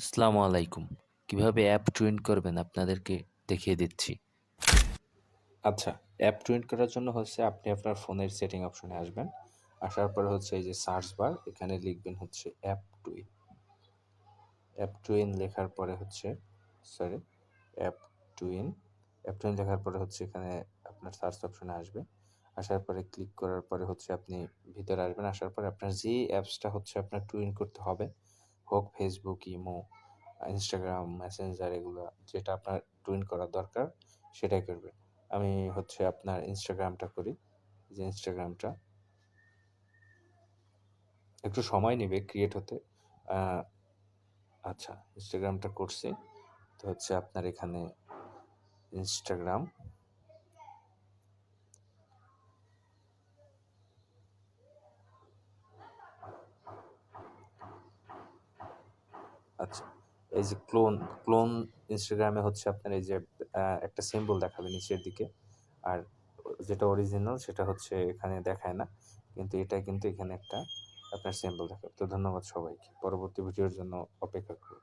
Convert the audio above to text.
আসসালামু আলাইকুম। কীভাবে অ্যাপ টুইন করবেন আপনাদেরকে দেখিয়ে দিচ্ছি। আচ্ছা অ্যাপ টুইন করার জন্য হচ্ছে আপনি আপনার ফোনের সেটিং অপশনে আসবেন। আসার পরে হচ্ছে এই যে সার্চ বার এখানে লিখবেন হচ্ছে অ্যাপ টুইন অ্যাপ টুইন লেখার পরে হচ্ছে sorry app twin app twin লেখার পরে হচ্ছে এখানে আপনার সার্চ অপশনে আসবে। আসার পরে ক্লিক করার পরে হচ্ছে আপনি ভিতরে আসবেন। আসার পরে আপনার যে অ্যাপসটা হচ্ছে আপনার টুইন করতে হবে হোক ফেসবুক ইমো ইনস্টাগ্রাম মেসেঞ্জার এগুলো যেটা আপনার টুইন করার দরকার সেটাই করবেন। আমি হচ্ছে আপনার ইনস্টাগ্রামটা করি যে ইনস্টাগ্রামটা একটু সময় নেবে ক্রিয়েট হতে। আচ্ছা ইনস্টাগ্রামটা করছি। তো হচ্ছে আপনার এখানে ইনস্টাগ্রাম আচ্ছা এই যে ক্লোন ক্লোন ইনস্টাগ্রামে হচ্ছে আপনার এই যে একটা সিম্বল দেখাবে নিচের দিকে। আর যেটা অরিজিনাল সেটা হচ্ছে এখানে দেখায় না, কিন্তু এটা কিন্তু এখানে একটা আপনার সিম্বল দেখাবে। তো ধন্যবাদ সবাইকে। পরবর্তী ভিডিওর জন্য অপেক্ষা করুন।